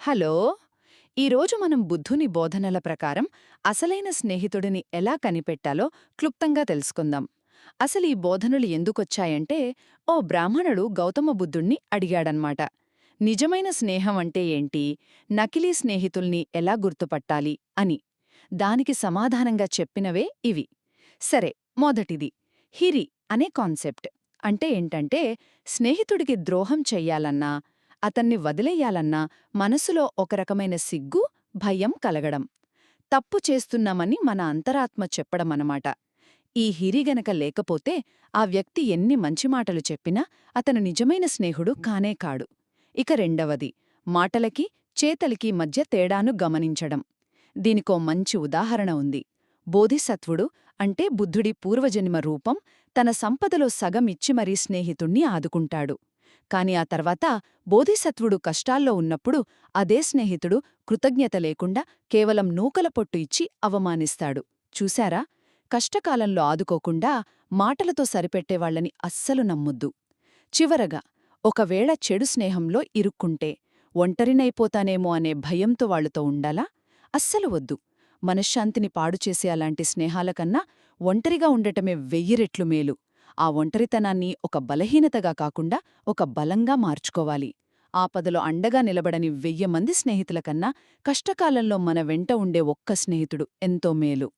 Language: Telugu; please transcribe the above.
హలో! ఈరోజు మనం బుద్ధుని బోధనల ప్రకారం అసలైన స్నేహితుడిని ఎలా కనిపెట్టాలో క్లుప్తంగా తెలుసుకుందాం. అసలు ఈ బోధనలు ఎందుకొచ్చాయంటే ఓ బ్రాహ్మణుడు గౌతమ బుద్ధుణ్ణి అడిగాడన్మాట. నిజమైన స్నేహం అంటే ఏంటి? నకిలీ స్నేహితుల్ని ఎలా గుర్తుపట్టాలి? అని. దానికి సమాధానంగా చెప్పినవే ఇవి. సరే మొదటిది. హిరి అనే కాన్సెప్ట్. అంటే ఏంటంటే స్నేహితుడికి ద్రోహం చెయ్యాలన్నా అతన్ని వదిలేయాలన్నా మనసులో ఒక రకమైన సిగ్గు భయం కలగడం. తప్పు చేస్తున్నామని మన అంతరాత్మ చెప్పడమనమాట. ఈ హిరిగనక లేకపోతే ఆ వ్యక్తి ఎన్ని మంచి మాటలు చెప్పినా అతను నిజమైన స్నేహుడు కానే కాడు. ఇక రెండవది మాటలకి చేతలికి మధ్య తేడాను గమనించడం. దీనికో మంచి ఉదాహరణ ఉంది. బోధిసత్వుడు అంటే బుద్ధుడి పూర్వజన్మ రూపం తన సంపదలో సగమిచ్చి మరీ స్నేహితుణ్ణి ఆదుకుంటాడు. కాని ఆ తర్వాత బోధిసత్వుడు కష్టాల్లో ఉన్నప్పుడు అదే స్నేహితుడు కృతజ్ఞత లేకుండా కేవలం నూకల పొట్టు ఇచ్చి అవమానిస్తాడు. చూశారా? కష్టకాలంలో ఆదుకోకుండా మాటలతో సరిపెట్టేవాళ్ళని అస్సలు నమ్ముద్దు. చివరగా ఒకవేళ చెడు స్నేహంలో ఇరుక్కుంటే ఒంటరినైపోతానేమో అనే భయంతో వాళ్ళతో ఉండాలా? అస్సలు వద్దు. మనశ్శాంతిని పాడుచేసే అలాంటి స్నేహాలకన్నా ఒంటరిగా ఉండటమే వెయ్యిరెట్లు మేలు. ఆ ఒంటరితనాన్ని ఒక బలహీనతగా కాకుండా ఒక బలంగా మార్చుకోవాలి. ఆపదలో అండగా నిలబడని వెయ్యి మంది స్నేహితుల కన్నా కష్టకాలంలో మన వెంట ఉండే ఒక్క స్నేహితుడు ఎంతో మేలు.